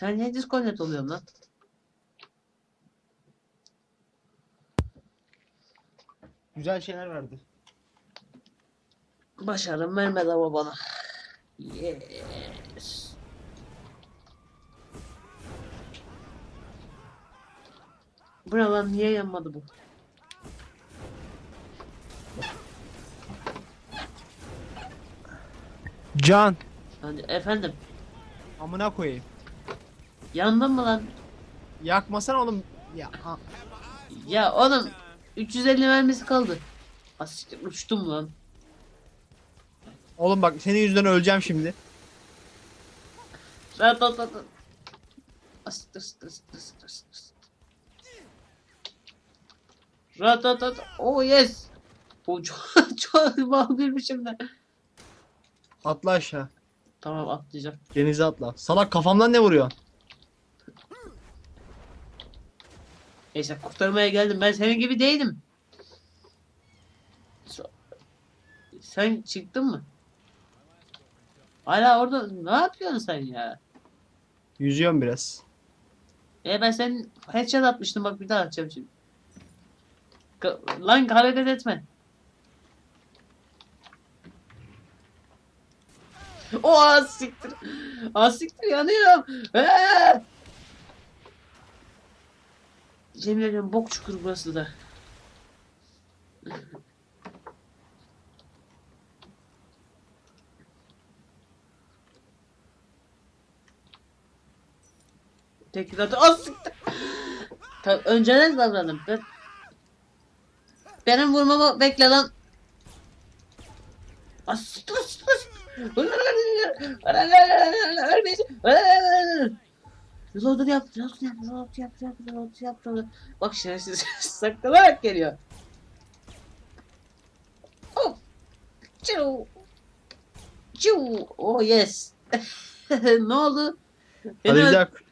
Sen niye disconnect oluyorsun lan? Güzel şeyler verdi. Başarım vermedi ama bana. Yes. Bu ne lan niye yanmadı bu? Can. Hani efendim Amına koyayım. Yandın mı lan? Yakmasana oğlum. Ya. a- Ya oğlum 350 mermisi kaldı. Asiktir uçtum lan. Oğlum bak senin yüzünden öleceğim şimdi. Rahat rahat rahat. Asiktir asiktir asiktir asiktir asiktir. Rahat rahat rahat. Oh yes. Bu çok çok mal bir biçimde. Atla aşağı. Tamam atlayacağım. Denize atla. Salak kafamdan ne vuruyor? Neyse kurtarmaya geldim. Ben senin gibi değilim. Sen çıktın mı? Hala orada ne yapıyorsun sen ya? Yüzüyorum biraz. E ben senin headshot atmıştım bak bir daha atacağım şimdi. Ka- Lan hareket etme. O az siktir. Az siktir yanıyorum. Eee! Yemin ediyorum bok çukur burası da. Tekrar atı. Az. Tabii önceden davrandım. Ben... Benim vurmamı bekle lan. Az siktir az siktir. Reload'u yap, reload'u yap, reload'u yap, reload'u yap, reload'u. Bak şerefsiz saklanarak geliyor. Oh. Çiu. Çiu. Oh yes. ne oldu? Hadi Beni bir öl- dakika.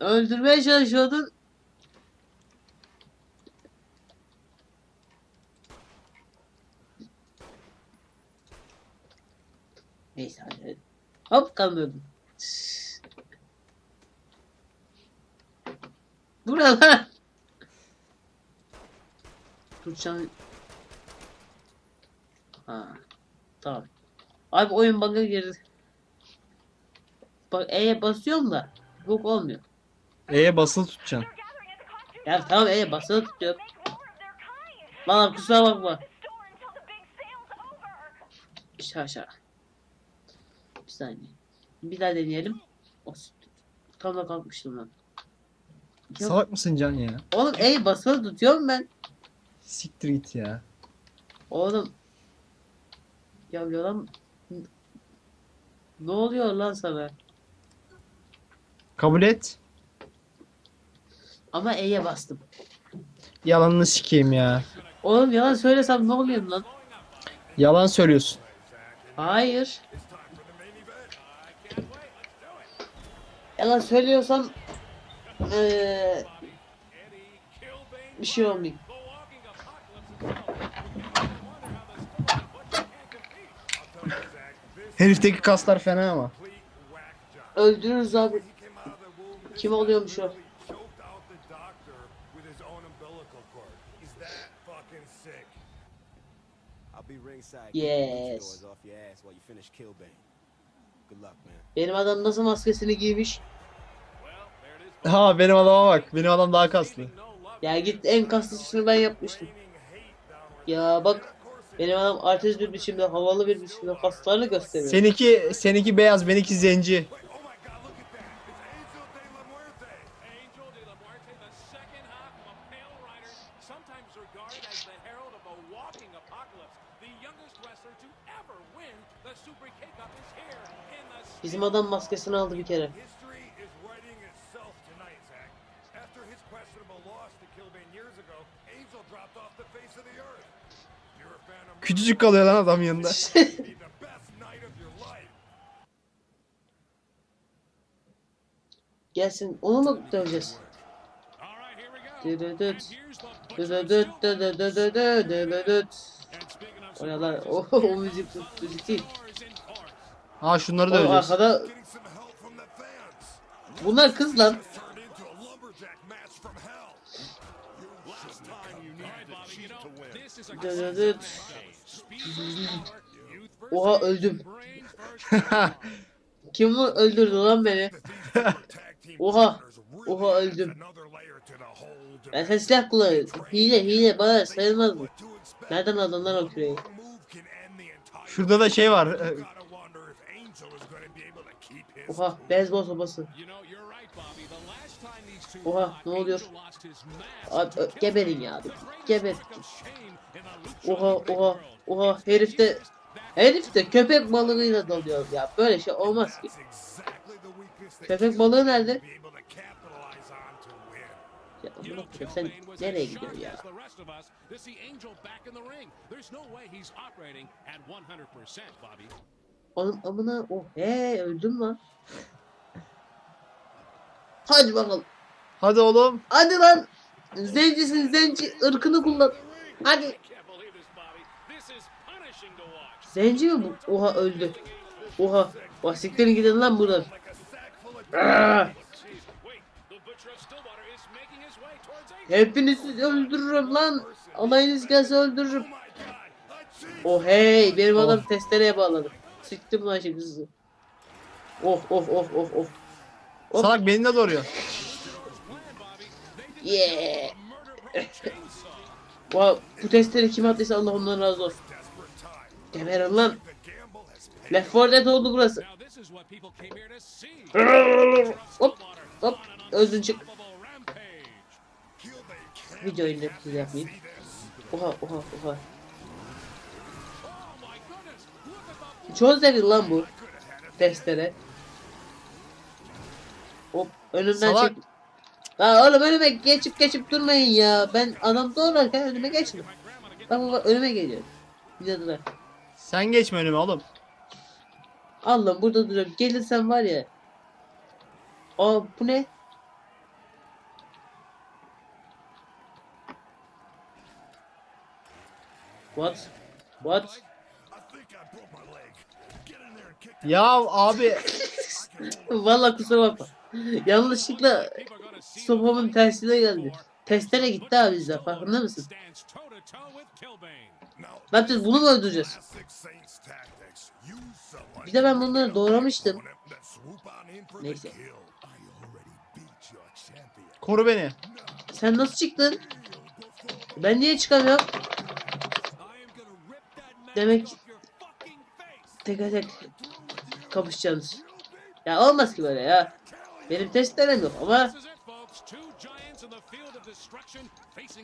öldürmeye çalışıyordun. Neyse hadi. Hop kandırdım. Bu ne lan? Tutacağım. Ha. Tamam. Abi oyun bug'a girdi. Bak E'ye basıyorum da. Yok olmuyor. E'ye basılı tutacaksın. Ya tamam E'ye basılı tutuyorum. Lan kusura bakma. İşte aşağı. Bir saniye. Bir daha deneyelim. Tam da kalkmıştım lan. Yok. Salak mısın Can ya? Oğlum E'yi basılı tutuyorum ben. Siktir git ya. Oğlum. Ya yalan. Ne oluyor lan sana? Kabul et. Ama E'ye bastım. Yalanını sikeyim ya. Oğlum yalan söylesem ne oluyor lan? Yalan söylüyorsun. Hayır. Yalan söylüyorsam eee bir şey olmuyor. Herifteki kaslar fena ama. Öldürürüz abi. Kim oluyormuş o? Yes. Benim adam nasıl maskesini giymiş? Ha benim adama bak. Benim adam daha kaslı. Ya git en kaslısını ben yapmıştım. Ya bak benim adam artist bir biçimde havalı bir biçimde kaslarını gösteriyor. Seninki seninki beyaz, benimki zenci. Bizim adam maskesini aldı bir kere. Küçücük kalıyor lan adam yanında. Gelsin onu mu döveceğiz? And speaking of O ne lan? O, o müzik müzik değil. Ha şunları O döveceğiz. arkada Getting some help from that fans. Bunlar kız lan. Oha öldüm. Kim bu öldürdü lan beni? Oha. Oha öldüm. Ben sen silah kullanıyorum. Hile hile bana sayılmaz expect? Nereden aldın lan o küreği? Şurada da şey var. E, Oha beyzbol sopası. Oha, ne oluyor? Abi, geberin ya abi. Geber. Oha oha oha herif de herif de köpek balığıyla dalıyor ya. Böyle şey olmaz ki. Köpek balığı nerede? Ya koyayım sen nereye gidiyorsun ya? as the rest of us to see Angel back in the ring. There's no way he's operating at 100%, Bobby. Onun amına oh he öldüm lan. Hadi bakalım. Hadi oğlum. Hadi lan. Zencisin zenci ırkını kullan. Hadi. Zenci mi bu? Oha öldü. Oha. Siktirin gidin lan buradan. Hepinizi öldürürüm lan. Alayınız gelse öldürürüm. Oh! Oh hey benim adam Oh. testereye bağladı. Siktim lan şimdi sizi. Oh oh oh oh oh. Salak beni de did Yeah. Wow, bu testleri kim attıysa Allah ondan razı olsun. Geberin lan. Left 4 Dead oldu burası. Hop hop öldün çık. Yapmayayım. see this. Oha oha oha. Oh zevkli lan bu. Testere. Önümden Salak. çek. Lan oğlum önüme geçip geçip durmayın ya. Ben adam doğrarken önüme geçme. Bak bak önüme geliyor. Videoda. Sen geçme önüme oğlum. Allah burada duruyorum. Gelirsen var ya. Aa bu ne? What? What? Ya abi. Vallahi kusura bakma. Yanlışlıkla sopamın tersine geldi. Testere gitti abi bizden farkında mısın? Ne yapacağız bunu mu öldüreceğiz? Bir de ben bunları doğramıştım. Neyse. Koru beni. Sen nasıl çıktın? Ben niye çıkamıyorum? Demek off your fucking face. tek tek kapışacağız. Ya olmaz ki böyle ya. Benim testlerim yok ama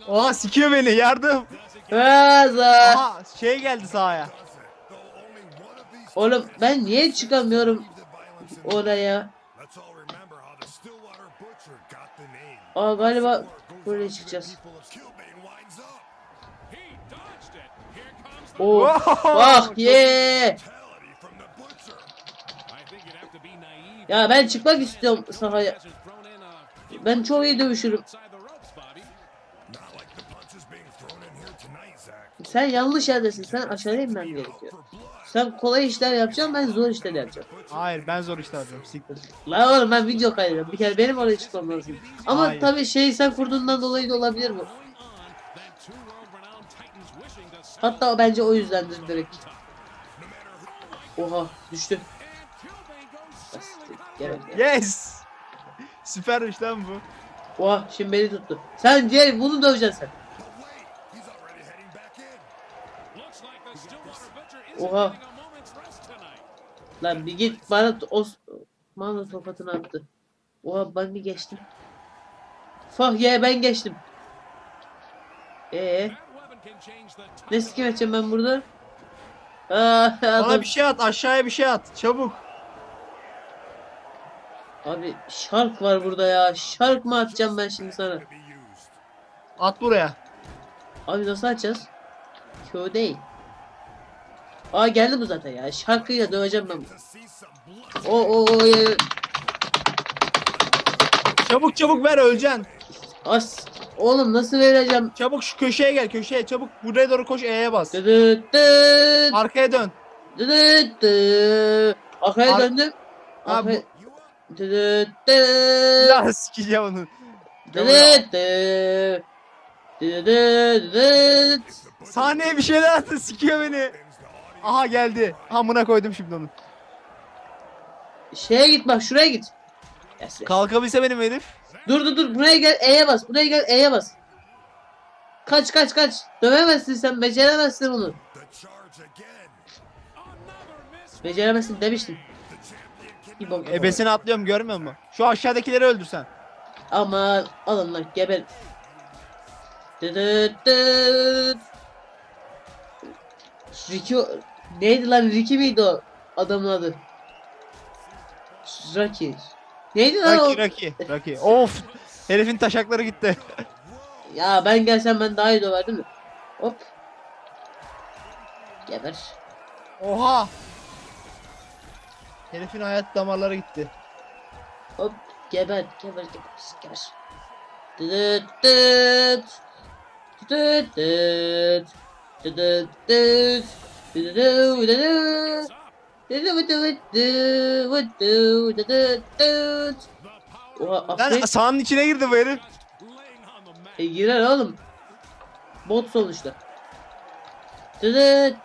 Oha sikiyor beni yardım. Gaza. Aha şey geldi sahaya. Oğlum ben niye çıkamıyorum oraya? Aa galiba buraya çıkacağız. Oh. Bak ye. Ya ben çıkmak istiyorum sahaya. Ben çok iyi dövüşürüm. Sen yanlış yerdesin. Sen aşağıya inmen gerekiyor. Sen kolay işler yapacaksın ben zor işler yapacağım. Hayır ben zor işler yapıyorum. Siktir. La oğlum ben video kaydediyorum. Bir kere benim oraya çıkmam lazım. Ama Hayır. tabii şey sen kurduğundan dolayı da olabilir bu. Hatta bence o yüzdendir direkt. Oha düştü. Gel gel. Yes. Süpermiş lan bu. Oha şimdi beni tuttu. Sen diğer bunu döveceksin sen. Oha. Lan bir git bana t- os Bana tokatını attı. Oha ben bir geçtim. Fah ye ben geçtim. Ee, ne sikim edeceğim ben burada? Aa, Bana adam. bir şey at aşağıya bir şey at. Çabuk. Abi şark var burada ya. Şark mı atacağım ben şimdi sana? At buraya. Abi nasıl açacağız? Q değil. Aa geldi bu zaten ya. Şarkıyla döveceğim ben. O o o. Çabuk çabuk ver öleceksin. As. Oğlum nasıl vereceğim? Çabuk şu köşeye gel köşeye çabuk buraya doğru koş E'ye bas. Dıdıt dıt. Arkaya dön. Dıdıt dıt. Arkaya Ar- döndüm. Ha, Arkaya... dıt. Ya sikeceğim onu. Sahneye bir şeyler attı sikiyor beni. Aha geldi. Amına koydum şimdi onu. Şeye git bak şuraya git. Yes, yes. Kalkabilse benim herif. Dur dur dur buraya gel E'ye bas. Buraya gel E'ye bas. Kaç kaç kaç. Dövemezsin sen beceremezsin miss. Beceremezsin demiştim. Bir bok. Ebesini atlıyorum görmüyor musun? Şu aşağıdakileri öldürsen. Aman alın lan geber. Dıdıt dıt. Ricky neydi lan Ricky miydi o adamın adı? Rocky. Neydi lan o? Raki Raki Raki. Of. Herifin taşakları gitti. Ya ben gelsem ben daha iyi döverdim de. Hop. Geber. Oha. Herifin hayat damarları gitti. Hop. Geber. Geber. Geber. Geber. Dıdıt dıt. Dıdıt dıt. Dıdıt dıt. Dıdıdı dıdıt. Dıdıdı dıdıt dıdıt dıdıt dıdıt. Oha aferin. sahanın içine girdi bu herif. E girer oğlum. Bot sonuçta. Dıdıt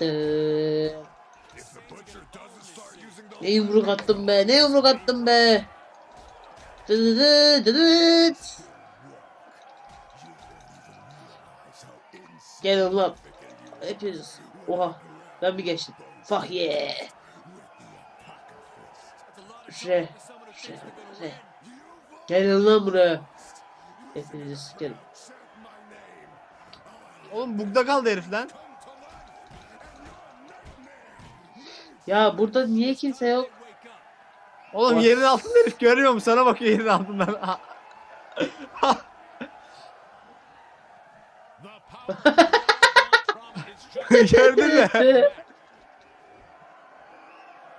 Ne yumruk attım be, ne yumruk attım be. Dıdıdı dıdıt. Gelin lan. Hepiniz. Oha. Ben bir geçtim. Fuck yeah. Re. Re. Re. Gelin lan buraya. Hepinizi sikerim. Oğlum bugda kaldı herif lan. Ya burada niye kimse yok? Oğlum Bak. yerin altında herif görüyor musun? Sana bakıyor yerin altından. Gördün mü?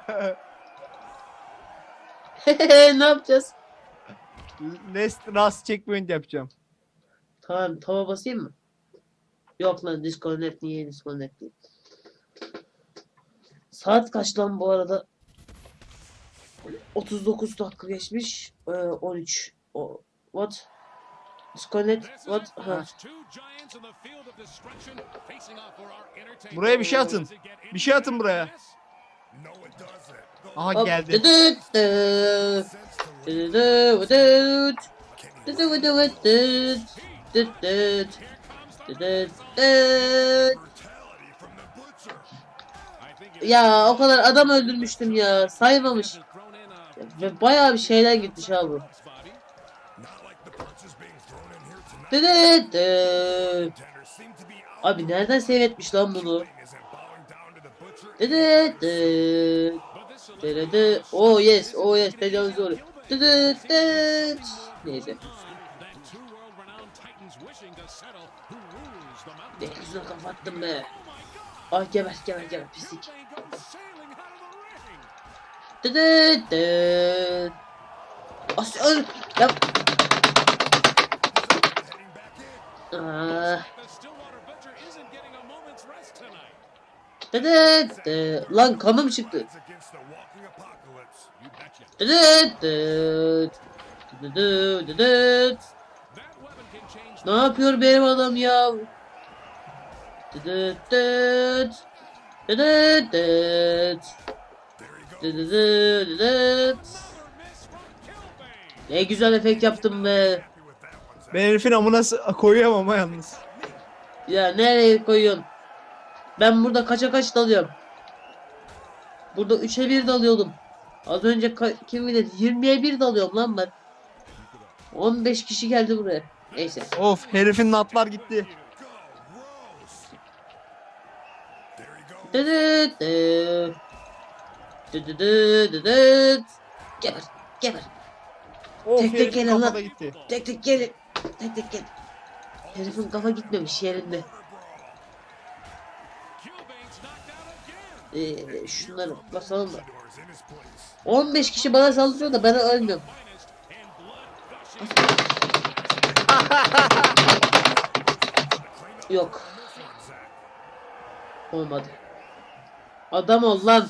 ne yapacağız? Last Rast checkpoint yapacağım. Tamam tava basayım mı? Yok lan disconnect niye disconnect değil. Saat kaç lan bu arada? 39 dakika geçmiş. Ee, 13. O, what? Disconnect what? Ha. Buraya bir şey atın. Bir şey atın buraya. Aha Hop, geldi. Ya o kadar adam öldürmüştüm ya. Saymamış. Ve bayağı bir şeyler to be out. Abi nereden seyretmiş lan bunu? This Dıdıdı. Oh yes, oh yes. Doğru. Dıdıt dıt. Neyse. Ne güzel kapattım be. Ah geber geber geber pislik. İsn't getting a moment's rest tonight. Dıdıt dıt. Lan kanım çıktı. Dıt. Dıdıdı dıdıt. That weapon can change Ne yapıyor benim adam ya? Dıdıt dıt. Dıdıt dıt. There you Ne güzel efekt yaptım be. Ben herifin amına koyuyorum ama yalnız. Ya nereye koyuyorsun? Ben burada kaça kaç dalıyorum? Burada 3'e 1 dalıyordum. Az önce kim bilir 20'ye 1 dalıyorum lan ben. 15 kişi geldi buraya. Neyse. Of herifin natlar gitti. Go, Go. Dıdıt dıt. Dıdıdı dıdıt. Geber. Geber. Of Tek tek gelin lan. gitti. Tek tek gelin. Tek tek gel. Herifin kafa gitmemiş yerinde. Ee, şunları basalım da. Doors in his place. 15 kişi bana saldırıyor da ben ölmüyorum. Yok. Olmadı. Adam ol lan.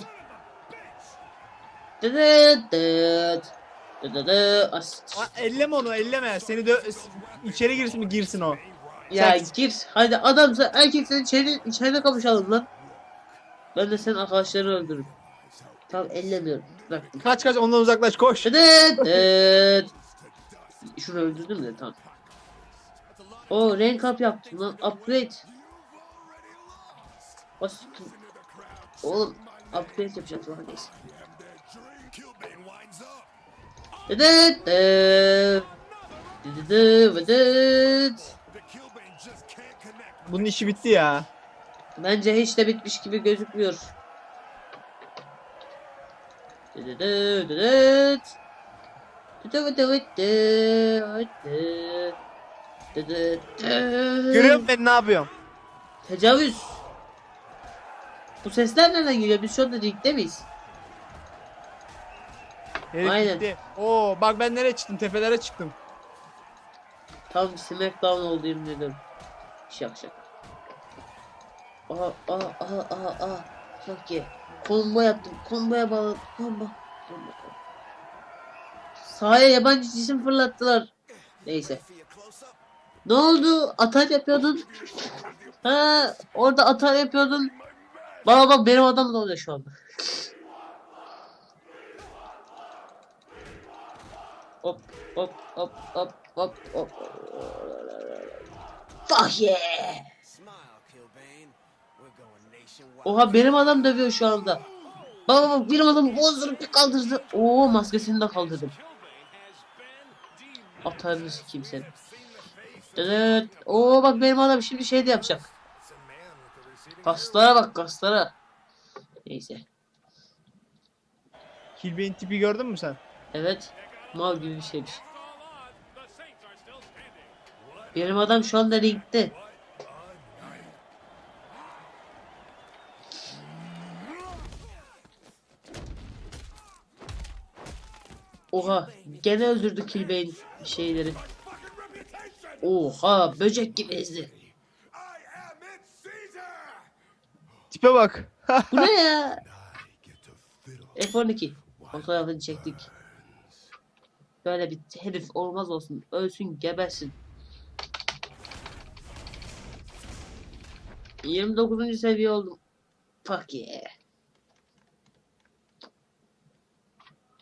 Dı dı dı. Ha, elleme onu elleme. Seni dö- içeri girsin mi girsin o. Ya Sen- gir. Hadi adamsa erkeksen içeri, içeride kapışalım lan. Ben de senin arkadaşlarını öldürürüm. Tamam ellemiyorum. Bıraktım. Kaç kaç ondan uzaklaş koş. Evet. Şunu öldürdüm de tamam. O rank up yaptım lan. Upgrade. Bas. Oğlum upgrade yapacağız lan neyse. Bunun işi bitti ya. Bence hiç de bitmiş gibi gözükmüyor. Görüyor musun ben ne yapıyorum? Tecavüz. Bu sesler nereden geliyor? Biz şu anda ringde miyiz? Herif Aynen. gitti. Oo bak ben nereye çıktım? Tepelere çıktım. Tam smackdown olayım dedim. Şak şak. Aha aha aha aha aha. Çok iyi. Combo yaptım. Combo'ya bağladım. Combo. Combo. Sahaya yabancı cisim fırlattılar. Neyse. Ne oldu? Atar yapıyordun. Ha, orada atar yapıyordun. Bak bak benim adam da oluyor şu anda. Hop hop hop hop hop hop. Fuck yeah. Oha benim adam dövüyor şu anda. Bak bak bak benim adam bozdurup bir kaldırdı. Oo maskesini de kaldırdım. Atarını sikeyim seni. Evet. Oo bak benim adam şimdi şey de yapacak. Kaslara bak kaslara. Neyse. Kilbey'in tipi gördün mü sen? Evet. Mal gibi bir şeymiş. Benim adam şu anda ringde. Oha. Gene öldürdü Kilbane şeyleri. Oha. Böcek gibi ezdi. Tipe bak. Bu ne ya? I get to fiddle. F12. Fotoğrafını çektik. Böyle bir herif olmaz olsun. Ölsün gebersin. 29. seviye oldum. Fuck yeah.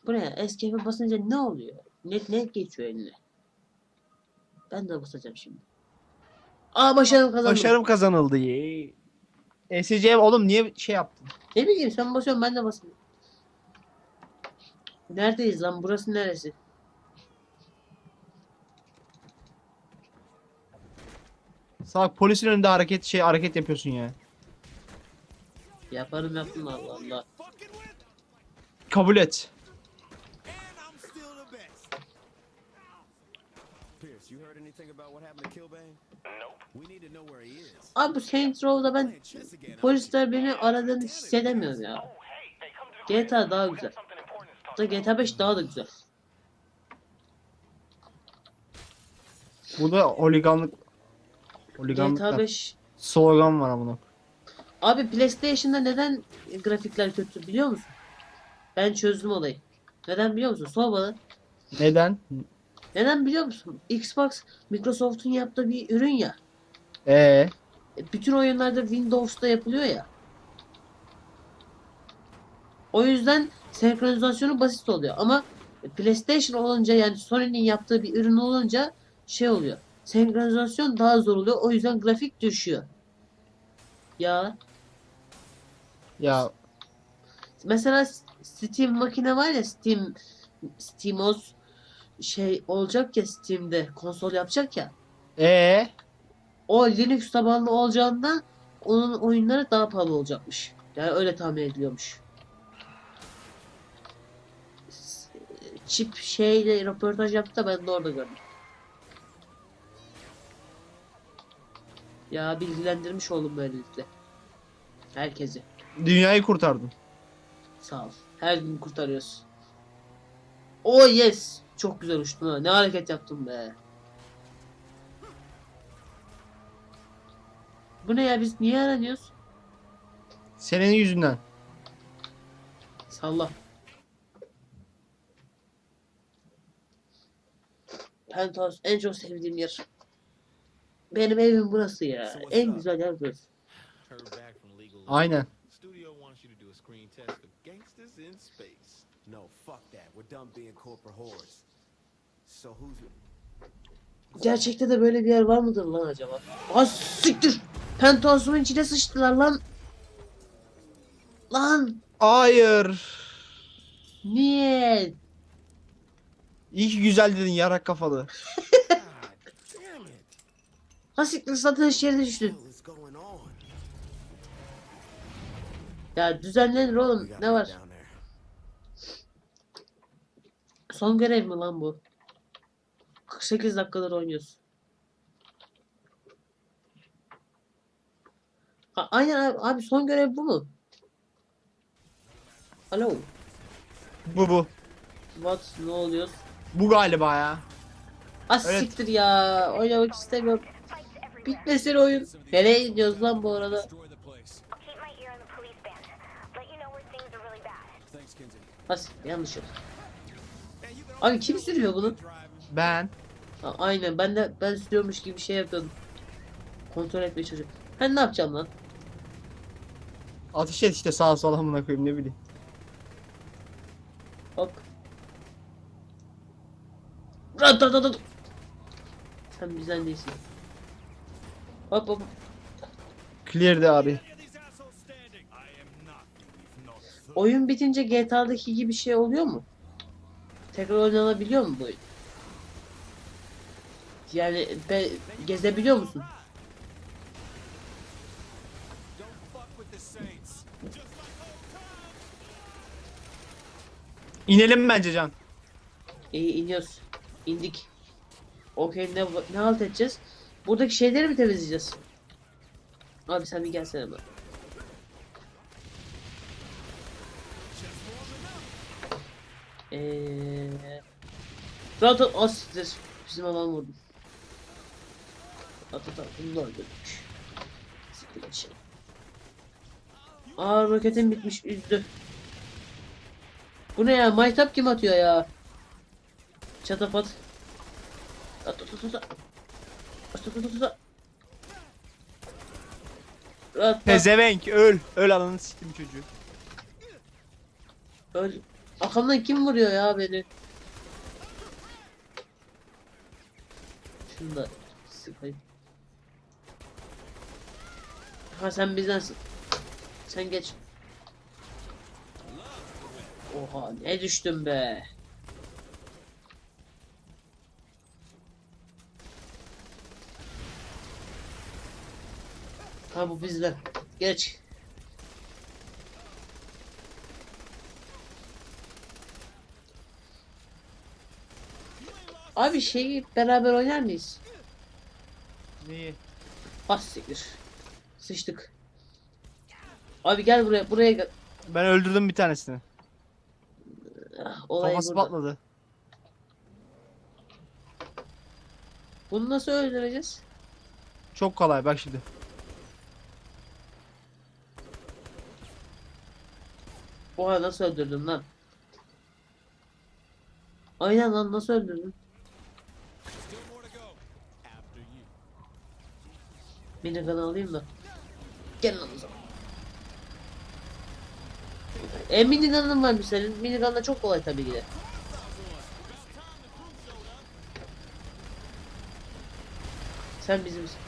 Bu ne? Escape'e basınca ne oluyor? Ne, ne geçiyor eline? Ben de basacağım şimdi. Aa başarım kazandım. Başarım kazanıldı. Yey. SCM oğlum niye şey yaptın? Ne bileyim sen basıyorsun ben de basayım. Neredeyiz lan? Burası neresi? Salak polisin önünde hareket şey hareket yapıyorsun ya. Yaparım yaptım Allah Allah. Kabul et. And I'm still the best. Pierce, you heard anything about what happened to Kilbane? Nope. We need to know where he is. Abi bu Saints Row'da ben polisler beni aradığını hissedemiyorum ya. GTA daha güzel. Hatta GTA 5 daha da güzel. Burada holiganlık holiganlık GTA da- 5 slogan var amına. Abi PlayStation'da neden grafikler kötü biliyor musun? Ben çözdüm olayı. Neden biliyor musun? Sor bana. Neden? Neden biliyor musun? Xbox Microsoft'un yaptığı bir ürün ya. Ee, E, Bütün oyunlarda Windows'ta yapılıyor ya. O yüzden senkronizasyonu basit oluyor ama PlayStation olunca yani Sony'nin yaptığı bir ürün olunca şey oluyor. Senkronizasyon daha zor oluyor. O yüzden grafik düşüyor. Ya ya mesela Steam makine var ya Steam SteamOS şey olacak ya Steam'de konsol yapacak ya. ee O Linux tabanlı olacağından onun oyunları daha pahalı olacakmış. Yani öyle tahmin ediliyormuş. Chip şeyle röportaj yaptı da ben de orada gördüm. Ya bilgilendirmiş oldum böylelikle. Herkesi. dünyayı kurtardın. Sağ ol. Her gün kurtarıyoruz. Oh yes. Çok güzel uçtun ha. Ne hareket yaptın be. Bu ne ya biz niye aranıyoruz? Senin yüzünden. Salla. Penthouse en çok sevdiğim yer. Benim evim burası ya. En güzel yer burası. Aynen. Gerçekte de böyle bir yer var mıdır lan acaba? Az siktir. Penthouse'un içine sıçtılar lan. Lan Hayır. niye? İyi ki güzel dedin yarak kafalı. Siktir satış yerine düştün. Ya düzenlenir oğlum. Ne var? Son görev mi lan bu? 48 dakikadır oynuyoruz. Ha, aynen abi, abi son görev bu mu? Alo. Bu bu. What? Ne oluyor? Bu galiba ya. Az Evet. siktir ya. Oynamak istemiyorum. Bitmesin oyun. Nereye gidiyoruz lan bu arada? As yanlış yok. Abi kim sürüyor bunu? Ben. Ha, aynen ben de ben sürüyormuş gibi bir şey yapıyordum. Kontrol etmeye çocuk. Ben ne yapacağım lan? Ateş et işte sağa sola amına koyayım ne bileyim. Hop. Ratatatat. Sen bizden değilsin. Hop hop. Clear the abi. Oyun bitince GTA'daki gibi bir şey oluyor mu? Tekrar oynanabiliyor mu bu oyun? Yani be, gezebiliyor musun? İnelim bence Can. İyi iniyoruz. İndik. Okey ne, ne halt edeceğiz? Buradaki şeyleri mi temizleyeceğiz? Abi sen bir gelsene bak. Eee... Az siktir. Bizim alan vurdu. At at at. Bunu da öldürdük. Siktir şey. Aa roketim bitmiş. Üzdü. Bu ne ya? Maytap kim atıyor ya? Çatapat. At at at at. Pezevenk öl. Öl ananı siktim çocuğu. Öl. Arkamdan kim vuruyor ya beni? Şunu da sıkayım. Ha sen bizdensin. Sen geç. Oha ne düştüm be. Ha bu bizden. Geç. Abi şeyi beraber oynar mıyız? Neyi? Bas siktir. Sıçtık. Abi gel buraya buraya gel. Ben öldürdüm bir tanesini. Ah, olay Kafası burada. patladı. Bunu nasıl öldüreceğiz? Çok kolay bak şimdi. Oha nasıl öldürdün lan? Aynen lan nasıl öldürdün? Minigun'ı alayım da. Gel lan o zaman. E minigun'ın var bir senin. Minigun da çok kolay tabii ki de. Sen bizimsin.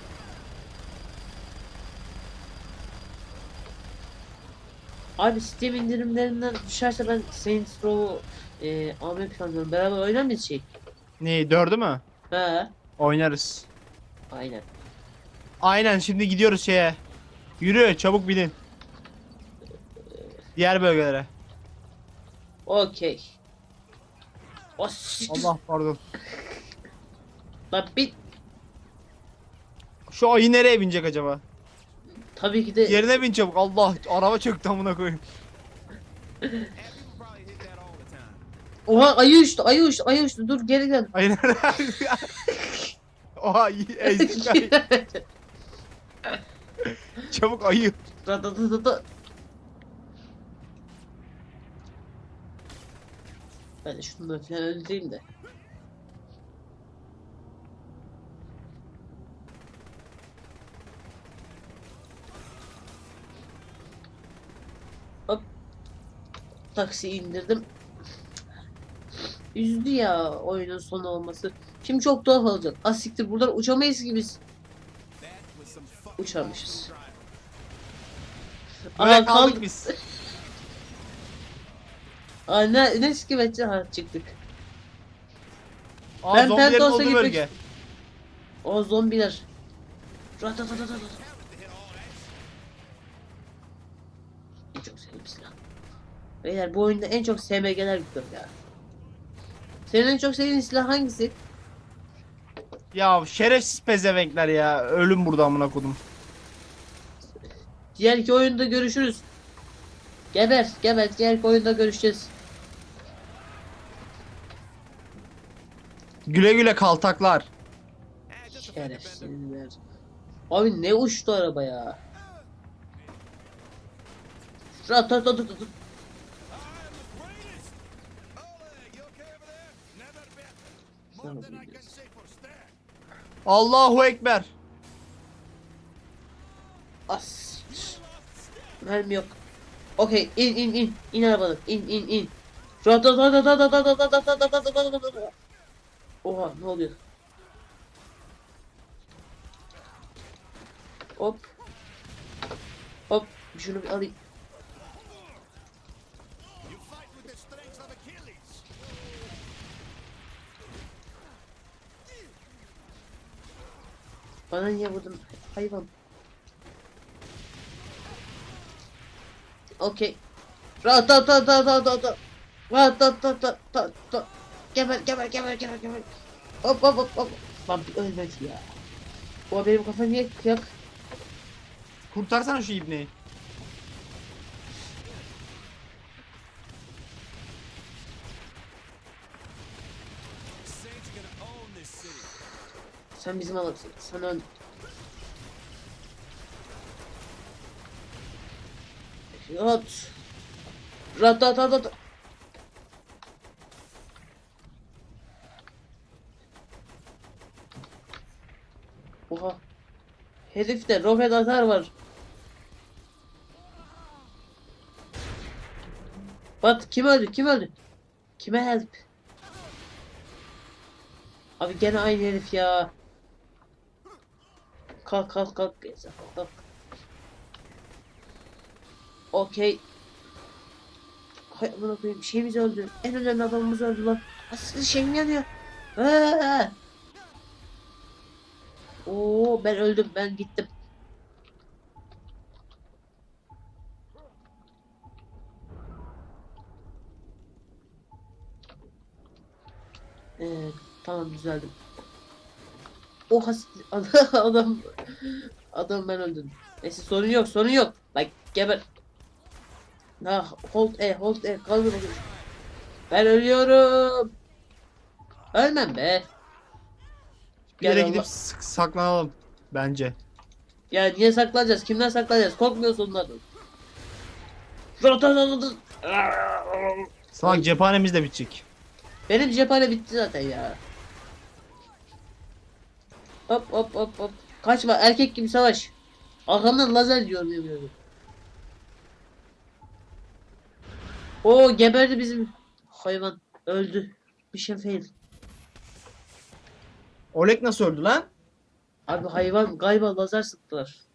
Abi Steam indirimlerinden düşerse ben Saints Row'u e, almayı planlıyorum. Beraber oynar mıyız şey? Neyi dördü mü? He. Oynarız. Aynen. Aynen şimdi gidiyoruz şeye. Yürü çabuk binin. Diğer bölgelere. Okey. O siktir. Allah pardon. Lan bir Şu ayı nereye binecek acaba? Tabii ki de Yerine bin çabuk. Allah araba çöktü amına koyayım. Oha ayı uçtu ayı uçtu ayı uçtu dur geri gel. Ayı nerede? Oha iyi, ayı. Çabuk ayı. Ratatatata. Ben de şunu da falan öldüreyim de. Taksi indirdim. Üzdü ya oyunun sonu olması. Şimdi çok tuhaf olacak. Asiktir buradan uçamayız ki biz. Uçamışız. Böyle Aa, kaldık biz. Aa, ne, ne sikimetse ha çıktık. Aa Ben zombilerin Pentos'a olduğu gitmek bölge. O zombiler. Ratatatatata. Beyler bu oyunda en çok SMG'ler gidiyor ya. Senin en çok sevdiğin silah hangisi? Ya şerefsiz pezevenkler ya. Ölüm burada amına kodum. Diğer iki oyunda görüşürüz. Geber, geber. Diğer iki oyunda görüşeceğiz. Güle güle kaltaklar. Şerefsizler. Abi ne uçtu araba ya. Ratatatatata. Oleg, you Allahu Ekber. As. Mermi yok. Okey in in in. İn arabadan. İn in in. Oha ne oluyor? Hop. Hop. Şunu bir alayım. Bana niye vurdun hayvan? Okey. Ratatatatata. Ratatatatata. Geber geber geber geber geber. Hop hop hop hop. Lan bir ölmedi ya. O benim kafam niye kıyak? Kurtarsana şu ibneyi. Sen bizim alırsın. Sen öl. Rat. Ratatatata. Oha. Herifte roket atar var. Bat kim öldü? Kim öldü? Kime help? Abi gene aynı herif ya. Kalk kalk kalk. Kalk. Okey. Hay amına koyayım şeyimiz öldü. En önemli adamımız öldü lan. Asıl şeyim yanıyor. Aa! Oo ben öldüm ben gittim. Ee, tamam düzeldim. Oha adam adam ben öldüm. Neyse sorun yok sorun yok. Like geber. Ha hold e hold e kaldır. Ben ölüyorum. Ölmem be. Bir yere Gel gidip Allah- sık- saklanalım. Bence. Ya niye saklanacağız? Kimden saklanacağız? Korkmuyoruz onlardan. Rotatatatat. Salak cephanemiz de bitecek. Benim cephane bitti zaten ya. Hop hop hop hop. Kaçma erkek gibi savaş. Arkamdan lazer diyor yemin ediyorum. Oo geberdi bizim hayvan. Öldü. Bir şey fail. Oleg nasıl öldü lan? Abi hayvan galiba lazer sıktılar.